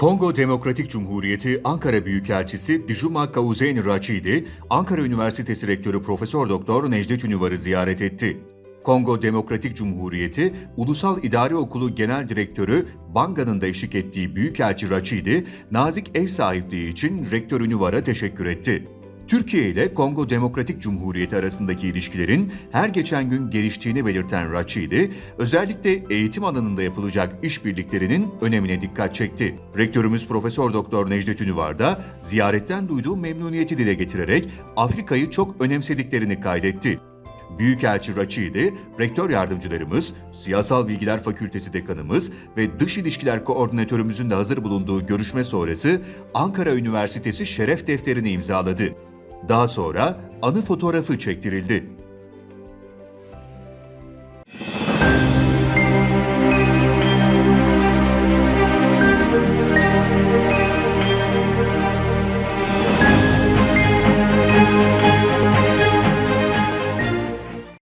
Kongo Demokratik Cumhuriyeti Ankara Büyükelçisi Dijuma Kauzen Rachidi, Ankara Üniversitesi Rektörü Profesör Doktor Necdet Ünüvar'ı ziyaret etti. Kongo Demokratik Cumhuriyeti Ulusal İdare Okulu Genel Direktörü Banga'nın da eşlik ettiği Büyükelçi Rachidi, nazik ev sahipliği için Rektör Ünüvar'a teşekkür etti. Türkiye ile Kongo Demokratik Cumhuriyeti arasındaki ilişkilerin her geçen gün geliştiğini belirten Rachidi, özellikle eğitim alanında yapılacak işbirliklerinin önemine dikkat çekti. Rektörümüz Profesör Doktor Necdet Ünüvar da ziyaretten duyduğu memnuniyeti dile getirerek Afrika'yı çok önemsediklerini kaydetti. Büyükelçi Rachidi, rektör yardımcılarımız, Siyasal Bilgiler Fakültesi dekanımız ve Dış İlişkiler Koordinatörümüzün de hazır bulunduğu görüşme sonrası Ankara Üniversitesi şeref defterini imzaladı. Daha sonra anı fotoğrafı çektirildi.